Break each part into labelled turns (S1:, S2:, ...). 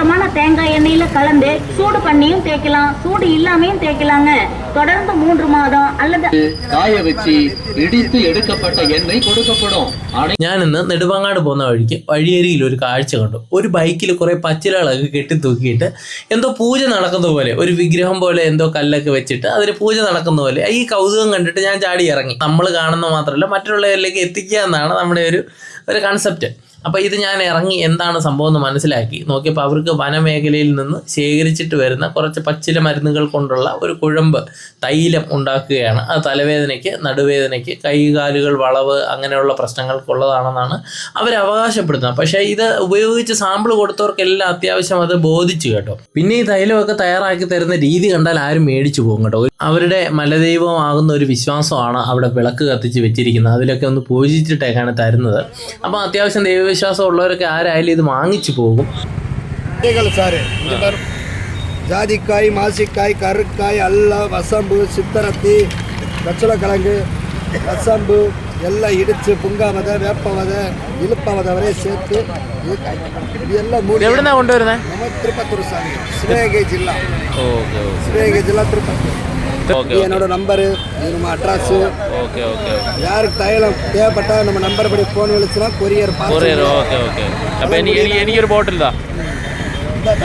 S1: சுத்தமான தேங்காய் எண்ணெயில கலந்து சூடு பண்ணியும் தேய்க்கலாம் சூடு இல்லாமையும் தேய்க்கலாங்க தொடர்ந்து மூன்று மாதம் அல்லது
S2: காய வச்சு இடித்து எடுக்கப்பட்ட எண்ணெய் கொடுக்கப்படும் ஆனா
S3: ഞാൻ ഇന്ന് നെടുമങ്ങാട് പോകുന്ന വഴിക്ക് വഴിയരികിൽ ഒരു കാഴ്ച കണ്ടു ഒരു ബൈക്കിൽ കുറെ പച്ചിലകളൊക്കെ കെട്ടി തൂക്കിയിട്ട് എന്തോ പൂജ നടക്കുന്ന പോലെ ഒരു വിഗ്രഹം പോലെ എന്തോ കല്ലൊക്കെ വെച്ചിട്ട് അതിന് പൂജ നടക്കുന്ന പോലെ ഈ കൗതുകം കണ്ടിട്ട് ഞാൻ ചാടി ഇറങ്ങി നമ്മൾ കാണുന്ന മാത്രമല്ല മറ്റുള്ളവരിലേക്ക് എത്തിക്കുക എന്നാണ് നമ്മുടെ ഒരു ഒരു കൺസെപ്റ്റ് അപ്പോൾ ഇത് ഞാൻ ഇറങ്ങി എന്താണ് സംഭവം എന്ന് മനസ്സിലാക്കി. നോക്കിയപ്പോൾ അവർക്ക് വനമേഖലയിൽ നിന്ന് ശേഖരിച്ചിട്ട് വരുന്ന കുറച്ച് പച്ചില മരുന്നുകൾ കൊണ്ടുള്ള ഒരു കുഴമ്പ് തൈലം ഉണ്ടാക്കുകയാണ്. അത് തലവേദനയ്ക്ക് നടുവേദനയ്ക്ക് കൈകാലുകൾ വളവ് അങ്ങനെയുള്ള പ്രശ്നങ്ങൾക്കുള്ളതാണെന്നാണ് അവർ അവകാശപ്പെടുന്നത്. പക്ഷേ ഇത് ഉപയോഗിച്ച് സാമ്പിൾ കൊടുത്തവർക്കെല്ലാം അത്യാവശ്യം അത് ബോധിച്ചു കേട്ടോ. പിന്നെ ഈ തൈലമൊക്കെ തയ്യാറാക്കി തരുന്ന രീതി കണ്ടാൽ ആരും മേടിച്ചു പോകും കേട്ടോ. അവരുടെ മലദൈവമാകുന്ന ഒരു വിശ്വാസമാണ് അവിടെ വിളക്ക് കത്തിച്ച് വെച്ചിരിക്കുന്നത്. അതിലൊക്കെ ഒന്ന് പൂജിച്ചിട്ടേക്കാണ് തരുന്നത്. അപ്പോൾ അത്യാവശ്യം ദൈവവിശ്വാസം ഉള്ളവരൊക്കെ ആരായാലും ഇത് വാങ്ങിച്ചു പോകും
S4: விதைகள் சார் இந்த பாரு. ஜாதிக்காய் மாசிக்காய் கருக்காய் அல்ல வசம்பு சித்தரத்தி பச்சளக்கிழங்கு வசம்பு எல்லாம் இடித்து புங்காவதை வேப்பவதை இழுப்பவதை வரை சேர்த்து இது காய். இது எல்லாம் மூணு
S3: എവിടുന്നാ കൊണ്ടുവരുന്നത്
S4: நம்ம திருப்பத்தூர் சாமி சிவகங்கை ஜில்லா
S3: ഓക്കെ
S4: சிவகங்கை ஜில்லா திருப்பத்தூர்
S3: ஓகே,
S4: இது என்னோட நம்பரு நம்ம அட்ரஸு
S3: ஓகே ஓகே
S4: யாருக்கு தைலம் தேவைப்பட்டால் நம்ம நம்பர் படி ஃபோன் விழிச்சுனா கொரியர்
S3: கொரியர் ஓகே ஓகே. அப்போ எனக்கு ஒரு போட்டில் தான்.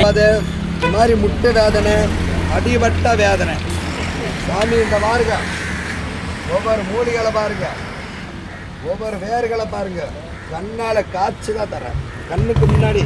S4: அது இந்த மாதிரி முட்டு வேதனை அடிபட்ட வேதனை. சாமி இந்த பாருங்க. ஒவ்வொரு மூலிகளை பாருங்க. ஒவ்வொரு வேர்களை பாருங்க. கண்ணால் காய்ச்சி தான் தரேன் கண்ணுக்கு முன்னாடி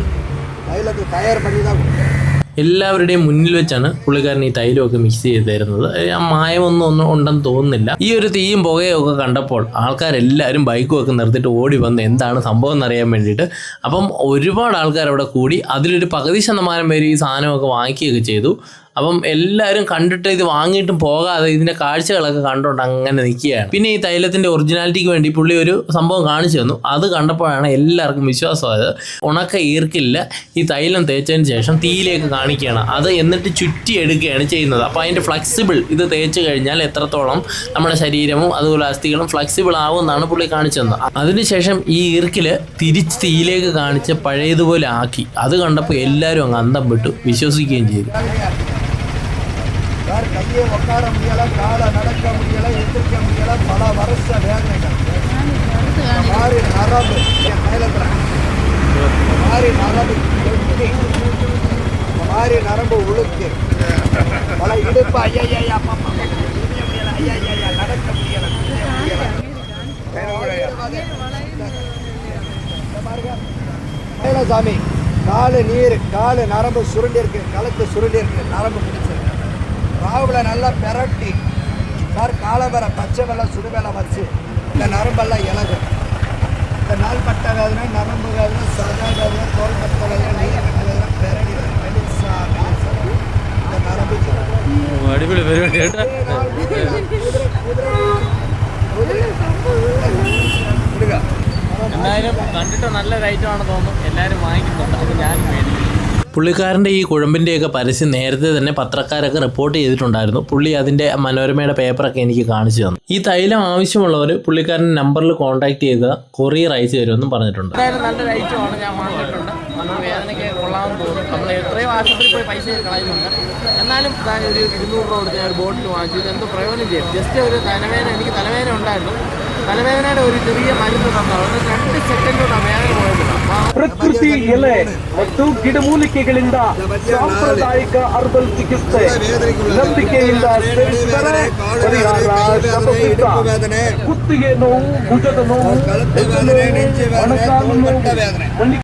S4: தைலத்தை தயார் பண்ணி தான் கொடுக்குறேன்.
S3: എല്ലാവരുടെയും മുന്നിൽ വെച്ചാണ് പുള്ളിക്കാരൻ ഈ തൈലമൊക്കെ മിക്സ് ചെയ്ത് തരുന്നത് ആ മായമൊന്നും ഒന്നും ഉണ്ടെന്ന് തോന്നുന്നില്ല. ഈ ഒരു തീയും പുകയും ഒക്കെ കണ്ടപ്പോൾ ആൾക്കാരെല്ലാവരും ബൈക്കും ഒക്കെ നിർത്തിയിട്ട് ഓടി വന്ന് എന്താണ് സംഭവം എന്നറിയാൻ വേണ്ടിയിട്ട് അപ്പം ഒരുപാട് ആൾക്കാർ അവിടെ കൂടി അതിലൊരു പകുതി ശതമാനം പേര് ഈ സാധനമൊക്കെ വാങ്ങിക്കുകയൊക്കെ ചെയ്തു. അപ്പം എല്ലാവരും കണ്ടിട്ട് ഇത് വാങ്ങിയിട്ടും പോകാതെ ഇതിന്റെ കാഴ്ചകളൊക്കെ കണ്ടുകൊണ്ട് അങ്ങനെ നിൽക്കുകയാണ് പിന്നെ ഈ തൈലത്തിന്റെ ഒറിജിനാലിറ്റിക്ക് വേണ്ടി പുള്ളി ഒരു സംഭവം കാണിച്ചു തന്നു. അത് കണ്ടപ്പോഴാണ് എല്ലാവർക്കും വിശ്വാസമായത്. ഉണക്ക ഈർക്കില്ല ഈ തൈലം തേച്ചതിന് ശേഷം തീയിലേക്ക് കാണിക്കുകയാണ്. അത് എന്നിട്ട് ചുറ്റി എടുക്കുകയാണ് ചെയ്യുന്നത്. അപ്പോൾ അതിന്റെ ഫ്ലെക്സിബിൾ ഇത് തേച്ച് കഴിഞ്ഞാൽ എത്രത്തോളം നമ്മുടെ ശരീരവും അതുപോലെ അസ്ഥികളും ഫ്ലെക്സിബിൾ ആവുമെന്നാണ് പുള്ളി കാണിച്ചു തന്നത്. അതിനുശേഷം ഈ ഈർക്കിൽ തിരിച്ച് തീയിലേക്ക് കാണിച്ച് പഴയതുപോലെ ആക്കി. അത് കണ്ടപ്പോൾ എല്ലാവരും അങ്ങ് അന്തം വിട്ടു. വിശ്വസിക്കുകയും ചെയ്തു.
S4: சார் கையை உட்கார முடியல காலை நடக்க முடியல எந்திரிக்க முடியல பல வருஷ வேதனைகள் மாதிரி நரம்பு என் தைலத்துல மாதிரி நரம்பு கெட்டி மாதிரி நரம்பு உழுக்கு பல இடுப்பு ஐயா ஐயா ஐயா ஐயா நடக்க முடியல சாமி காலு நீர் காலு நரம்பு சுருண்டி இருக்கு கழுத்து சுருண்டி இருக்கு நரம்பு பிடிச்சிருக்கு ராவுல நல்லா பெரட்டி சார் காலவரை பச்சை வெள்ளம் சுடு வெள்ளம் வச்சு இந்த நரம்பெல்லாம் இலகு இந்த நாள் பட்ட வேதனை நரம்பு வேதனை சதா வேதனை தோல் பட்ட வேதனை நீர் கட்ட வேதனை பெரடி மெலிசா மெலிசா. இந்த நரம்பு
S3: അടിപൊളി പരിപാടി കേട്ടോ
S4: விடுங்க
S3: എന്തായാലും കണ്ടിട്ട് നല്ല റേറ്റാണ് തോന്നുന്നു എല്ലാവരും വാങ്ങിക്കുന്നുണ്ട് അപ്പോൾ ഞാനും മേടിക്കും പുള്ളിക്കാരന്റെ ഈ കുഴമ്പിന്റെയൊക്കെ പരസ്യം നേരത്തെ തന്നെ പത്രക്കാരൊക്കെ റിപ്പോർട്ട് ചെയ്തിട്ടുണ്ടായിരുന്നു. പുള്ളി അതിന്റെ മനോരമയുടെ പേപ്പറൊക്കെ എനിക്ക് കാണിച്ചു തന്നു. ഈ തൈലം ആവശ്യമുള്ളവർ പുള്ളിക്കാരന്റെ നമ്പറിൽ കോൺടാക്ട് ചെയ്ത് കൊറിയർ അയച്ചു തരുമെന്നും പറഞ്ഞിട്ടുണ്ട്. നല്ല ഞാൻ വേദനയ്ക്ക് നമ്മൾ പോയി എന്നാലും ഞാൻ ഒരു ഇരുന്നൂറ് രൂപ ഒരു ബോട്ടിൽ വാങ്ങിച്ചു. എന്തോ പ്രയോജനം ചെയ്യും. ജസ്റ്റ് ഒരു തലവേദന എനിക്ക് തലവേദന ഉണ്ടായിരുന്നു. തലവേദനയുടെ ഒരു ചെറിയ രണ്ട് സെക്കൻഡ്
S5: ತುಳಸಿ ಎಲೆ ಮತ್ತು ಗಿಡಮೂಲಿಕೆಗಳಿಂದ ಸಾಂಪ್ರದಾಯಿಕ ಹರ್ಬಲ್ ಚಿಕಿತ್ಸೆ. ನಂಬಿಕೆಯಿಂದ ಕುತ್ತಿಗೆ ನೋವು ಭುಜದ ನೋವು ಮಣಕಾಲು ನೋವು